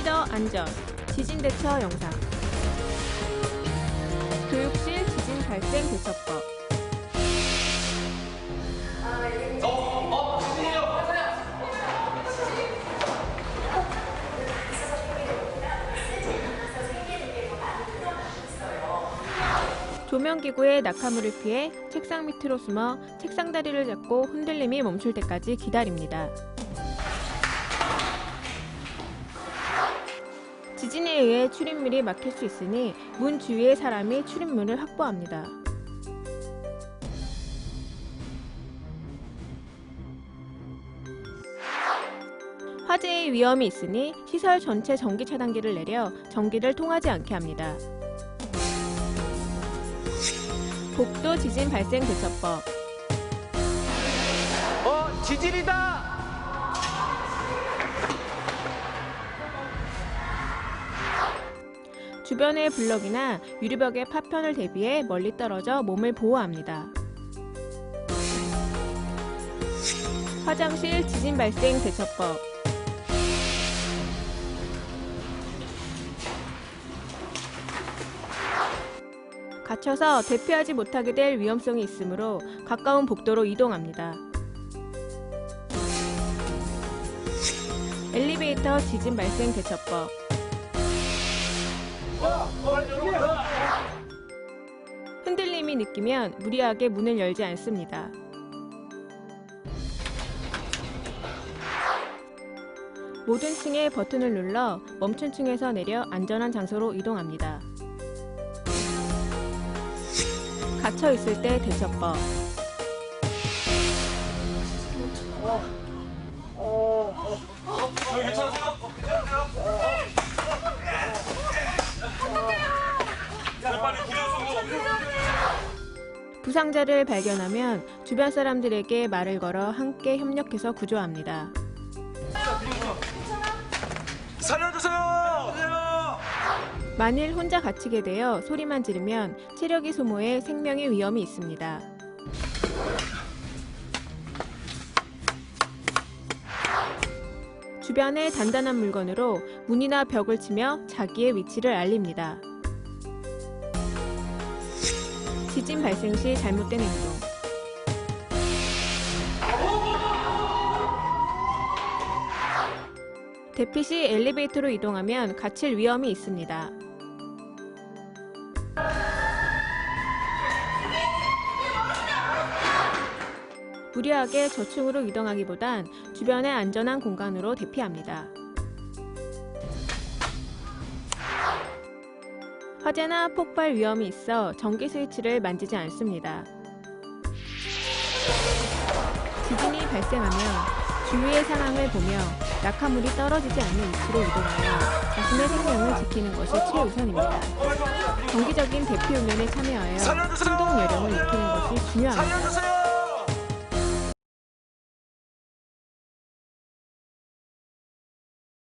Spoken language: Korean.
스피더 안전 지진 대처 영상 교육실 지진 발생 대처법 조명기구의 낙하물을 피해 책상 밑으로 숨어 책상 다리를 잡고 흔들림이 멈출 때까지 기다립니다. 지진에 의해 출입문이 막힐 수 있으니 문 주위의 사람이 출입문을 확보합니다. 화재의 위험이 있으니 시설 전체 전기 차단기를 내려 전기를 통하지 않게 합니다. 복도 지진 발생 대처법 어, 지진이다! 주변의 블럭이나 유리벽의 파편을 대비해 멀리 떨어져 몸을 보호합니다. 화장실 지진 발생 대처법 갇혀서 대피하지 못하게 될 위험성이 있으므로 가까운 복도로 이동합니다. 엘리베이터 지진 발생 대처법 흔들림이 느끼면 무리하게 문을 열지 않습니다. 모든 층에 버튼을 눌러 멈춘 층에서 내려 안전한 장소로 이동합니다. 갇혀 있을 때 대처법. 부상자를 발견하면 주변 사람들에게 말을 걸어 함께 협력해서 구조합니다. 살려주세요! 만일 혼자 갇히게 되어 소리만 지르면 체력이 소모해 생명의 위험이 있습니다. 주변에 단단한 물건으로 문이나 벽을 치며 자기의 위치를 알립니다. 지진 발생 시 잘못된 행동. 대피 시 엘리베이터로 이동하면 갇힐 위험이 있습니다. 무리하게 저층으로 이동하기보단 주변의 안전한 공간으로 대피합니다. 화재나 폭발 위험이 있어 전기 스위치를 만지지 않습니다. 지진이 발생하면 주위의 상황을 보며 낙하물이 떨어지지 않는 위치로 이동하여 자신의 생명을 지키는 것이 최우선입니다. 정기적인 대피 훈련에 참여하여! 행동 요령을 익히는 것이 중요합니다.